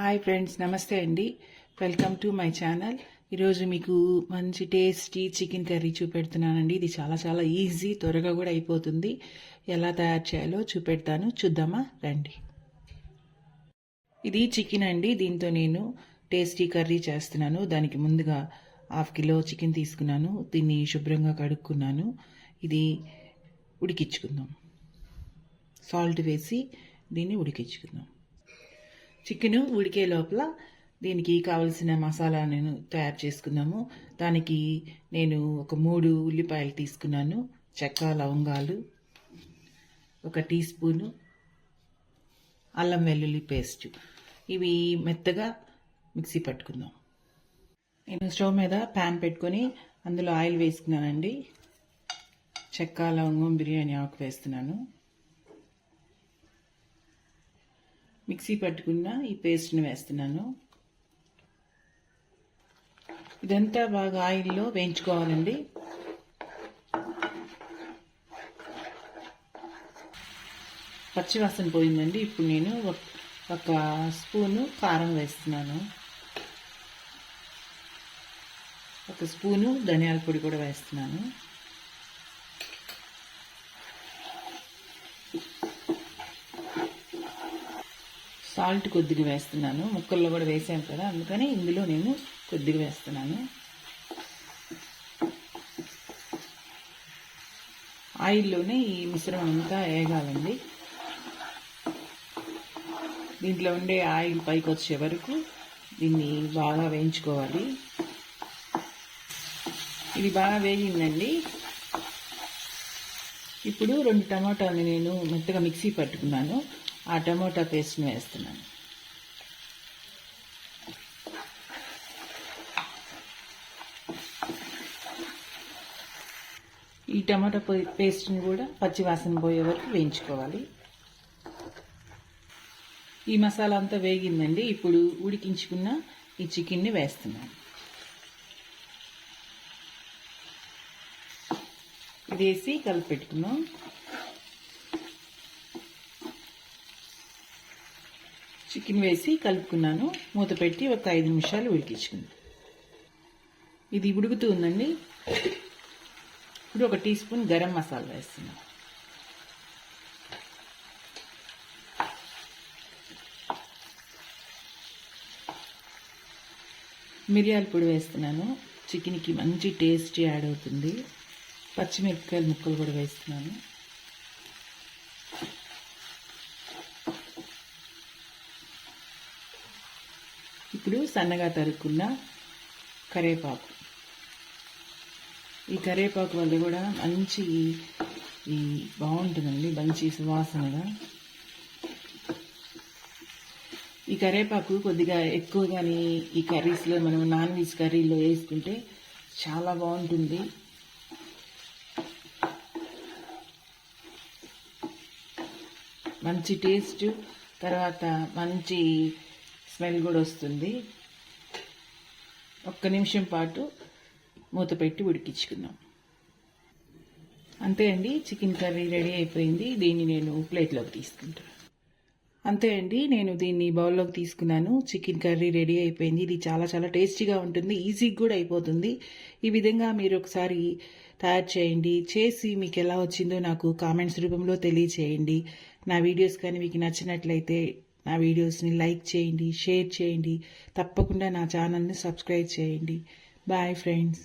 Hi friends నమస్తే అండి. Welcome to my channel ఈరోజు మీకు మంచి టేస్టీ చికెన్ కర్రీ చూపెడుతున్నానండి. ఇది చాలా చాలా ఈజీ త్వరగా కూడా అయిపోతుంది. ఎలా తయారు చేయాలో చూపెడతాను. చూద్దామా? రండి. ఇది చికెన్ అండి. దీంతో నేను టేస్టీ కర్రీ చేస్తున్నాను. దానికి ముందుగా హాఫ్ కిలో చికెన్ తీసుకున్నాను. దీన్ని శుభ్రంగా కడుక్కున్నాను. ఇది ఉడికించుకుందాం. సాల్ట్ వేసి దీన్ని ఉడికించుకుందాం. చికెన్ ఉడికే లోపల దీనికి కావలసిన మసాలా నేను తయారు చేసుకున్నాము. దానికి నేను ఒక మూడు ఉల్లిపాయలు తీసుకున్నాను. చెక్క లవంగాలు ఒక టీ స్పూను అల్లం వెల్లుల్లి పేస్ట్. ఇవి మెత్తగా మిక్సీ పట్టుకుందాం. నేను స్టవ్ మీద ప్యాన్ పెట్టుకొని అందులో ఆయిల్ వేసుకున్నానండి. చెక్క లవంగం బిర్యానీ ఆకు వేస్తున్నాను. మిక్సీ పట్టుకున్న ఈ పేస్ట్ని వేస్తున్నాను. ఇదంతా బాగా ఆయిల్లో వేయించుకోవాలండి. పచ్చివాసన పోయిందండి. ఇప్పుడు నేను ఒక స్పూను కారం వేస్తున్నాను. ఒక స్పూను ధనియాల పొడి కూడా వేస్తున్నాను. సాల్ట్ కొద్దిగా వేస్తున్నాను. ముక్కల్లో కూడా వేసాను కదా అందుకని ఇందులో నేను కొద్దిగా వేస్తున్నాను. ఆయిల్లోనే ఈ మిశ్రమం అంతా వేగాలండి. దీంట్లో ఉండే ఆయిల్ పైకి వచ్చే వరకు దీన్ని బాగా వేయించుకోవాలి. ఇది బాగా వేగిందండి. ఇప్పుడు రెండు టమాటాలు నేను మెత్తగా మిక్సీ పట్టుకున్నాను. ఆ టమోటా పేస్ట్ని వేస్తున్నాను. ఈ టమాటా పేస్ట్ని కూడా పచ్చివాసన పోయే వరకు వేయించుకోవాలి. ఈ మసాలా అంతా వేగిందండి. ఇప్పుడు ఉడికించుకున్న ఈ చికెన్ని వేస్తున్నాను. ఇది వేసి కలిపెట్టుకున్నాం. చికెన్ వేసి కలుపుకున్నాను. మూత పెట్టి ఒక ఐదు నిమిషాలు ఉడికించుకుంది. ఇది ఉడుకుతూ ఉందండి. ఇప్పుడు ఒక టీ స్పూన్ గరం మసాలా వేస్తున్నాను మిరియాల పొడి వేస్తున్నాను. చికెన్కి మంచి టేస్ట్ యాడ్ అవుతుంది. పచ్చిమిరపకాయల ముక్కలు కూడా వేస్తున్నాను. ఇప్పుడు సన్నగా తరుక్కున్న కరేపాకు. ఈ కరేపాకు వల్ల కూడా మంచి ఈ బాగుంటుందండి మంచి సువాసనగా. ఈ కరేపాకు కొద్దిగా ఎక్కువగాని ఈ కర్రీస్లో మనం నాన్ వెజ్ కర్రీలో వేసుకుంటే చాలా బాగుంటుంది. మంచి టేస్ట్ తర్వాత మంచి స్మెల్ కూడా వస్తుంది. ఒక్క నిమిషం పాటు మూత పెట్టి ఉడికించుకుందాం. అంతే అండి చికెన్ కర్రీ రెడీ అయిపోయింది. దీన్ని నేను ప్లేట్లోకి తీసుకుంటాను. అంతే అండి నేను దీన్ని బౌల్లోకి తీసుకున్నాను. చికెన్ కర్రీ రెడీ అయిపోయింది. ఇది చాలా చాలా టేస్టీగా ఉంటుంది. ఈజీగా కూడా అయిపోతుంది. ఈ విధంగా మీరు ఒకసారి తయారు చేయండి. చేసి మీకు ఎలా వచ్చిందో నాకు కామెంట్స్ రూపంలో తెలియచేయండి. నా వీడియోస్ కానీ మీకు నచ్చినట్లయితే నా వీడియోస్ని లైక్ చేయండి షేర్ చేయండి. తప్పకుండా నా ఛానల్ని సబ్స్క్రైబ్ చేయండి. Bye friends.